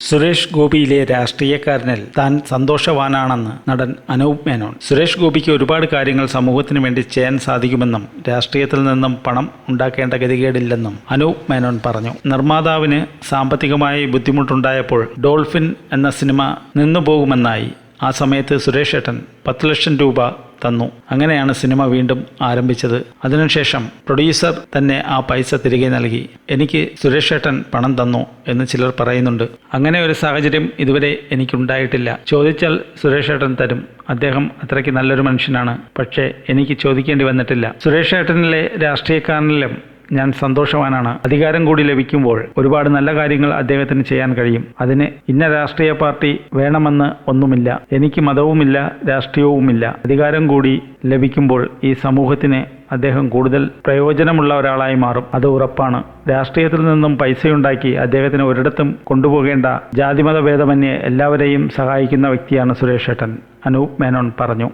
സുരേഷ് ഗോപിയിലെ രാഷ്ട്രീയക്കാരനിൽ താൻ സന്തോഷവാനാണെന്ന് നടൻ അനൂപ് മേനോൻ. സുരേഷ് ഗോപിക്ക് ഒരുപാട് കാര്യങ്ങൾ സമൂഹത്തിന് വേണ്ടി ചെയ്യാൻ സാധിക്കുമെന്നും രാഷ്ട്രീയത്തിൽ നിന്നും പണം ഉണ്ടാക്കേണ്ട ഗതികേടില്ലെന്നും അനൂപ് മേനോൻ പറഞ്ഞു. നിർമ്മാതാവിന് സാമ്പത്തികമായി ബുദ്ധിമുട്ടുണ്ടായപ്പോൾ ഡോൾഫിൻ എന്ന സിനിമ നിന്നുപോകുമെന്നായി. ആ സമയത്ത് സുരേഷ് ഏട്ടൻ പത്ത് ലക്ഷം രൂപ തന്നു. അങ്ങനെയാണ് സിനിമ വീണ്ടും ആരംഭിച്ചത്. അതിനുശേഷം പ്രൊഡ്യൂസർ തന്നെ ആ പൈസ തിരികെ നൽകി. എനിക്ക് സുരേഷ് ഏട്ടൻ പണം തന്നു എന്ന് ചിലർ പറയുന്നുണ്ട്. അങ്ങനെ ഒരു സാഹചര്യം ഇതുവരെ എനിക്കുണ്ടായിട്ടില്ല. ചോദിച്ചാൽ സുരേഷ് ഏട്ടൻ തരും. അദ്ദേഹം അത്രയ്ക്ക് നല്ലൊരു മനുഷ്യനാണ്. പക്ഷേ എനിക്ക് ചോദിക്കേണ്ടി വന്നിട്ടില്ല. സുരേഷ് ഏട്ടനിലെ രാഷ്ട്രീയക്കാരനിലും ഞാൻ സന്തോഷവാനാണ്. അധികാരം കൂടി ലഭിക്കുമ്പോൾ ഒരുപാട് നല്ല കാര്യങ്ങൾ അദ്ദേഹത്തിന് ചെയ്യാൻ കഴിയും. അതിന് ഇന്ന രാഷ്ട്രീയ പാർട്ടി വേണമെന്ന് ഒന്നുമില്ല. എനിക്ക് മതവുമില്ല രാഷ്ട്രീയവുമില്ല. അധികാരം കൂടി ലഭിക്കുമ്പോൾ ഈ സമൂഹത്തിന് അദ്ദേഹം കൂടുതൽ പ്രയോജനമുള്ള ഒരാളായി മാറും. അത് ഉറപ്പാണ്. രാഷ്ട്രീയത്തിൽ നിന്നും പൈസയുണ്ടാക്കി അദ്ദേഹത്തിന് ഒരിടത്തും കൊണ്ടുപോകേണ്ട ജാതിമത ഭേദമന്യേ എല്ലാവരെയും സഹായിക്കുന്ന വ്യക്തിയാണ് സുരേഷ് ഏട്ടൻ. അനൂപ് മേനോൻ പറഞ്ഞു.